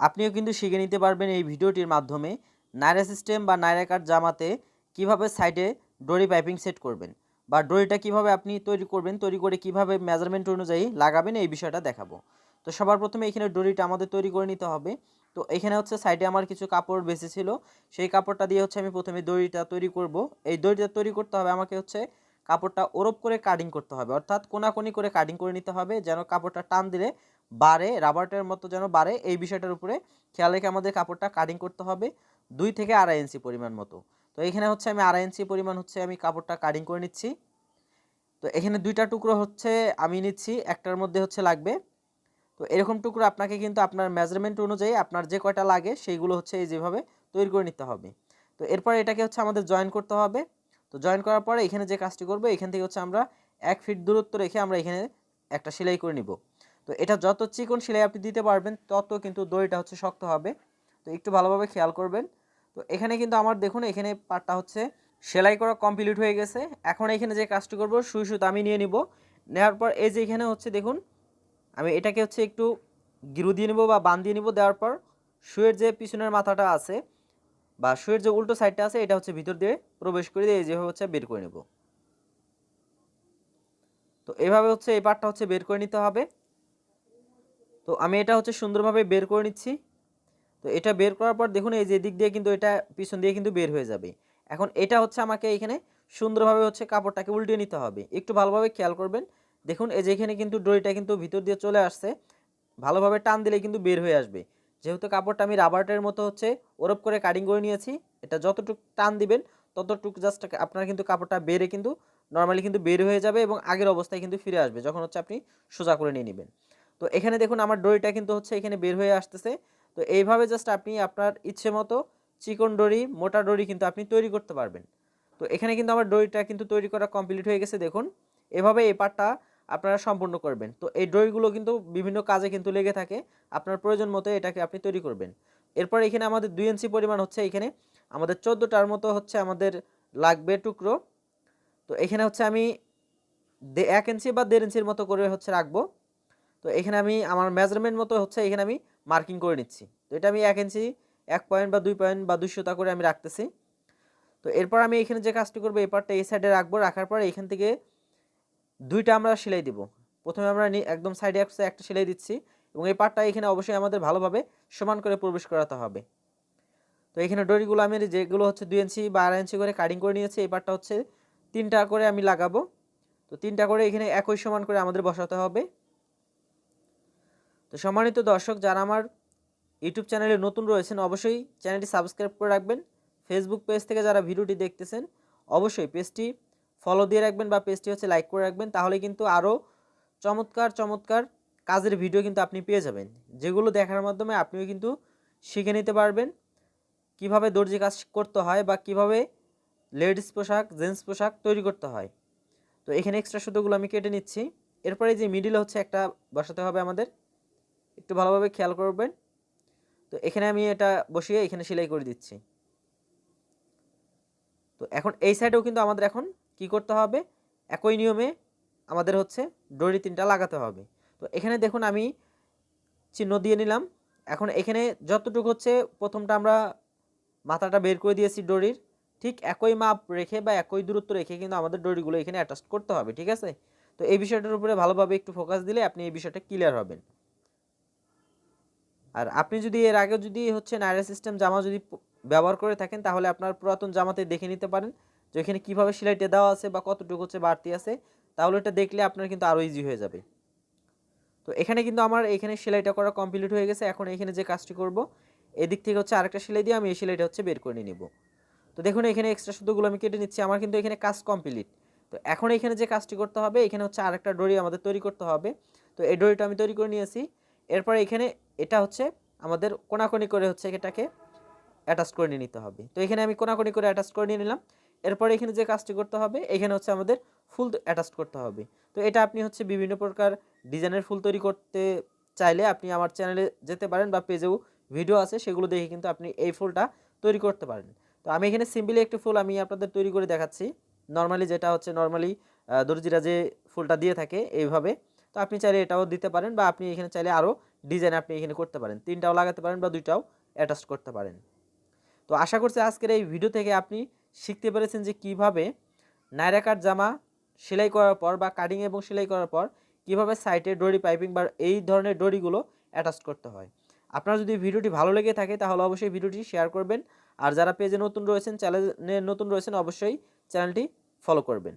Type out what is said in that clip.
আপনিও কিন্তু শিখে নিতে পারবেন এই ভিডিওটির মাধ্যমে নাইরা সিস্টেম বা নাইরা কাট জামাতে কীভাবে সাইডে ডরি পাইপিং সেট করবেন বা ডরিটা কীভাবে আপনি তৈরি করবেন, তৈরি করে কীভাবে মেজারমেন্ট অনুযায়ী লাগাবেন এই বিষয়টা দেখাবো। তো সবার প্রথমে এখানে ডরিটা আমাদের তৈরি করে নিতে হবে। তো এখানে হচ্ছে সাইডে আমার কিছু কাপড় বেঁচে ছিল। সেই কাপড়টা দিয়ে হচ্ছে আমি প্রথমে দড়িটা তৈরি করব। এই দড়িটা তৈরি করতে হবে, আমাকে হচ্ছে কাপড়টা ওরপ করে কাটিং করতে হবে। অর্থাৎ কোনাকুনি করে কাটিং করে নিতে হবে, যেন কাপড়টা টান দিলে বাড়ে রাবারটার মতো যেন বাড়ে এই বিষয়টার উপরে খেয়াল রেখে আমাদের কাপড়টা কাটিং করতে হবে দুই থেকে আড়াই ইঞ্চি পরিমাণ মতো। তো এখানে হচ্ছে আমি আড়াই ইঞ্চি পরিমাণ হচ্ছে আমি কাপড়টা কাটিং করে নিচ্ছি। তো এখানে দুইটা টুকরো হচ্ছে আমি নিচ্ছি, একটার মধ্যে হচ্ছে লাগবে। তো এরকম টুকরো আপনাকে কিন্তু আপনার মেজারমেন্ট অনুযায়ী আপনার যে কয়টা লাগে সেইগুলো হচ্ছে এই যেভাবে তৈরি করে নিতে হবে। তো এরপর এটাকে হচ্ছে আমাদের জয়েন করতে হবে। তো জয়েন করার পরে এখানে যে কাজটি করব, এখান থেকে হচ্ছে আমরা এক ফিট দূরত্ব রেখে আমরা এখানে একটা সেলাই করে নিব। তো এটা যত চিকন সেলাই আপনি দিতে পারবেন, তত কিন্তু দড়িটা হচ্ছে শক্ত হবে। তো একটু ভালোভাবে খেয়াল করবেন। তো এখানে কিন্তু আমার দেখুন, এখানে পাটটা হচ্ছে সেলাই করা কমপ্লিট হয়ে গেছে। এখন এখানে যে কাজটি করব, সুই সুতো আমি নিয়ে নিব। নেওয়ার পর এই যে এখানে হচ্ছে দেখুন, আমি এটাকে হচ্ছে একটু গিরু দিয়ে নিব বা বান দিয়ে নিব। দেওয়ার পর শুয়ের যে পিছনের মাথাটা আছে বা শুয়ের যে উল্টো সাইডটা আছে, এটা হচ্ছে ভিতর দিয়ে প্রবেশ করে দিয়ে যেভাবে হচ্ছে বের করে নেব। তো এভাবে হচ্ছে এই পার্টটা হচ্ছে বের করে নিতে হবে। তো আমি এটা হচ্ছে সুন্দরভাবে বের করে নিচ্ছি। তো এটা বের করার পর দেখুন এই যে দিক দিয়ে কিন্তু এটা পিছন দিয়ে কিন্তু বের হয়ে যাবে। এখন এটা হচ্ছে আমাকে এখানে সুন্দরভাবে হচ্ছে কাপড়টাকে উল্টিয়ে নিতে হবে। একটু ভালোভাবে খেয়াল করবেন। দেখুন এই যে এখানে কিন্তু ডরিটা কিন্তু ভিতর দিয়ে চলে আসছে। ভালোভাবে টান দিলে কিন্তু বের হয়ে আসবে। যেহেতু কাপড়টা আমি রাবারটের মতো হচ্ছে ওরপ করে কাটিং করে নিয়েছি, এটা যতটুকু টান দিবেন, ততটুক জাস্ট আপনার কিন্তু কাপড়টা বেড়ে কিন্তু নর্মালি কিন্তু বের হয়ে যাবে এবং আগের অবস্থায় কিন্তু ফিরে আসবে, যখন হচ্ছে আপনি সোজা করে নিয়ে নেবেন। তো এখানে দেখুন আমার ডরিটা কিন্তু হচ্ছে এখানে বের হয়ে আসতেছে। তো এইভাবে জাস্ট আপনি আপনার ইচ্ছে মতো চিকন ডরি মোটা ডরি কিন্তু আপনি তৈরি করতে পারবেন। তো এখানে কিন্তু আমার ডরিটা কিন্তু তৈরি করা কমপ্লিট হয়ে গেছে দেখুন। এভাবে এই পার্টটা আপনারা সম্পূর্ণ করবেন। তো এই ড্রয়গুলো কিন্তু বিভিন্ন কাজে কিন্তু লেগে থাকে। আপনার প্রয়োজন মতো এটাকে আপনি তৈরি করবেন। এরপর এখানে আমাদের দুই ইঞ্চি পরিমাণ হচ্ছে এখানে আমাদের চোদ্দোটার মতো হচ্ছে আমাদের লাগবে টুকরো। তো এখানে হচ্ছে আমি এক ইঞ্চি বা দেড় ইঞ্চির মতো করে হচ্ছে রাখব। তো এখানে আমি আমার মেজারমেন্ট মতো হচ্ছে এখানে আমি মার্কিং করে নিচ্ছি। তো এটা আমি এক ইঞ্চি, এক পয়েন্ট বা দুই পয়েন্ট বা দুইশোটা করে আমি রাখতেছি। তো এরপর আমি এখানে যে কাজটি করব, এই পার্টটা এই সাইডে রাখব, রাখার পর এখান থেকে দুইটা আমরা সেলাই দিব। প্রথমে আমরা একদম সাইডে একটা সেলাই দিচ্ছি এবং এই পার্টটা এখানে অবশ্যই আমাদের ভালোভাবে সমান করে প্রবেশ করাতে হবে। তো এখানে ডরিগুলো আমি যেগুলো হচ্ছে দুই ইঞ্চি বা আড়াই ইঞ্চি করে কাটিং করে নিয়েছি, এই পার্টটা হচ্ছে তিনটা করে আমি লাগাবো। তো তিনটা করে এখানে একই সমান করে আমাদের বসাতে হবে। তো সম্মানিত দর্শক, যারা আমার ইউটিউব চ্যানেলে নতুন রয়েছেন, অবশ্যই চ্যানেলটি সাবস্ক্রাইব করে রাখবেন। ফেসবুক পেজ থেকে যারা ভিডিওটি দেখতেছেন, অবশ্যই পেজটি ফলো দিয়ে রাখবেন বা পেজটি হচ্ছে লাইক করে রাখবেন, তাহলে কিন্তু আরও চমৎকার চমৎকার কাজের ভিডিও কিন্তু আপনি পেয়ে যাবেন। যেগুলো দেখার মাধ্যমে আপনিও কিন্তু শিখে নিতে পারবেন। কীভাবে দর্জি কাজ করতে হয় বা কীভাবে লেডিস পোশাক জেন্টস পোশাক তৈরি করতে হয়। তো এখানে এক্সট্রা সুতোগুলো আমি কেটে নিচ্ছি। এরপরে যে মিডিলে হচ্ছে একটা বসাতে হবে আমাদের। একটু ভালোভাবে খেয়াল করবেন। তো এখানে আমি এটা বসিয়ে এখানে সেলাই করে দিচ্ছি। তো এখন এই সাইডেও কিন্তু আমাদের এখন কি করতে হবে? একই নিয়মে আমাদের হচ্ছে ডরি তিনটা লাগাতে হবে। তো এখানে দেখুন আমি চিহ্ন দিয়ে নিলাম। এখন এখানে যতটুকু হচ্ছে প্রথমটা আমরা মাথাটা বের করে দিয়েছি ডরির ঠিক একই মাপ রেখে বা একই দূরত্ব রেখে কিন্তু আমাদের ডরিগুলো এখানে অ্যাটাচ করতে হবে, ঠিক আছে? তো এই বিষয়টার উপরে ভালোভাবে একটু ফোকাস দিলে আপনি এই বিষয়টা ক্লিয়ার হবেন। আর আপনি যদি এর আগে যদি হচ্ছে নাইরা সিস্টেম জামা যদি ব্যবহার করে থাকেন, তাহলে আপনার পুরাতন জামাতে দেখে নিতে পারেন যে এখানে কীভাবে সেলাইটা দেওয়া আছে বা কতটুকু হচ্ছে বাড়তি আছে। তাহলে এটা দেখলে আপনার কিন্তু আরও ইজি হয়ে যাবে। তো এখানে কিন্তু আমার এখানে সেলাইটা করা কমপ্লিট হয়ে গেছে। এখন এখানে যে কাজটি করব, এদিক থেকে হচ্ছে আরেকটা সেলাই দিয়ে আমি এই সেলাইটা হচ্ছে বের করে নিব। তো দেখুন, এখানে এক্সট্রা সুতোগুলো আমি কেটে নিচ্ছি। আমার কিন্তু এখানে কাজ কমপ্লিট তো এখন এখানে যে কাজটি করতে হবে, এখানে হচ্ছে আরেকটা ডরি আমাদের তৈরি করতে হবে। তো এই ডরিটা আমি তৈরি করে নিয়েছি। এরপর এখানে এটা হচ্ছে আমাদের কোনাকোনি করে হচ্ছে এটাকে অ্যাটাচ করে নিয়ে নিতে হবে। তো এখানে আমি কোনাকোনি করে অ্যাটাচ করে নিয়ে নিলাম। এরপরে এখানে যে কাজটি করতে হবে, এখানে হচ্ছে আমাদের ফুল অ্যাটাচ করতে হবে। তো এটা আপনি হচ্ছে বিভিন্ন প্রকার ডিজাইনের ফুল তৈরি করতে চাইলে আপনি আমার চ্যানেলে যেতে পারেন বা পেজেও ভিডিও আছে, সেগুলো দেখে কিন্তু আপনি এই ফুলটা তৈরি করতে পারেন। তো আমি এখানে সিম্পলি একটি ফুল আমি আপনাদের তৈরি করে দেখাচ্ছি। নর্মালি যেটা হচ্ছে নর্মালি দর্জিরা যে ফুলটা দিয়ে থাকে এইভাবে। তো আপনি চাইলে এটাও দিতে পারেন বা আপনি এখানে চাইলে আরও ডিজাইন আপনি এখানে করতে পারেন। তিনটাও লাগাতে পারেন বা দুইটাও অ্যাটাচ করতে পারেন। তো আশা করছি আজকের এই ভিডিও থেকে আপনি শিখতে পেরেছেন যে কীভাবে নায়রা কাট জামা সেলাই করার পর বা কাটিং এবং সেলাই করার পর কীভাবে সাইটে ডরি পাইপিং বা এই ধরনের ডরিগুলো অ্যাটাচ করতে হয়। আপনার যদি ভিডিওটি ভালো লেগে থাকে তাহলে অবশ্যই ভিডিওটি শেয়ার করবেন। আর যারা পেজে নতুন রয়েছেন চ্যানেলে নতুন রয়েছেন, অবশ্যই চ্যানেলটি ফলো করবেন।